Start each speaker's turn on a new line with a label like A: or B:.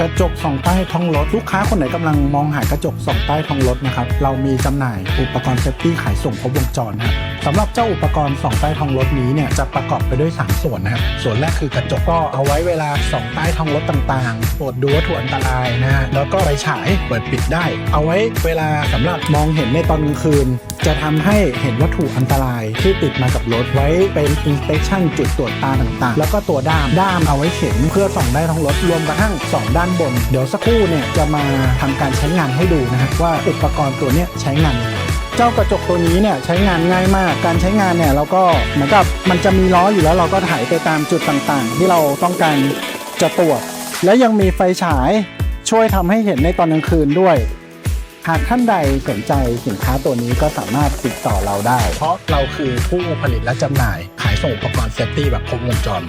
A: กระจกส่องใต้ท้องรถลูกค้าคนไหนกำลังมองหากระจกส่องใต้ท้องรถนะครับเรามีจำหน่ายอุปกรณ์เซฟตี้ขายส่งครบวงจรนะครับ สำหรับเจ้าอุปกรณ์ส่องใต้ท้องรถนี้เนี่ยจะประกอบไปด้วย 3 ส่วนนะครับ ส่วนแรกคือกระจกก็เอาไว้เวลาส่องใต้ท้องรถต่างๆตรวจดูวัตถุอันตรายนะฮะแล้วก็ไฟฉายเปิดปิดได้ เอาไว้เวลาสำหรับมองเห็นในตอนกลางคืน จะทำให้เห็นวัตถุอันตรายที่ติดมากับรถไว้เป็น inspection จุดตรวจตาต่างๆ แล้วก็ตัวด้ามด้ามเอาไว้เข็นเพื่อส่องได้ท้องรถรวมกระทั่งส่องด้านบน เดี๋ยวสักครู่เนี่ยจะมาทำการใช้งานให้ดูนะครับว่าอุปกรณ์ตัวนี้ใช้งานยังไง จ้ากระจกตัวนี้เนี่ยใช้งานง่ายมาก การใช้งานเนี่ยเราก็เหมือนกับมันจะมีล้ออยู่แล้วเราก็ถ่ายไปตามจุดต่างๆ ที่เราต้องการจะตรวจ และยังมีไฟฉายช่วยทำให้เห็นในตอนกลางคืนด้วย หากท่านใดสนใจสินค้าตัวนี้ก็สามารถติดต่อเราได้ เพราะเราคือผู้ผลิตและจำหน่ายขายส่งอุปกรณ์เซฟตี้แบบครบวงจร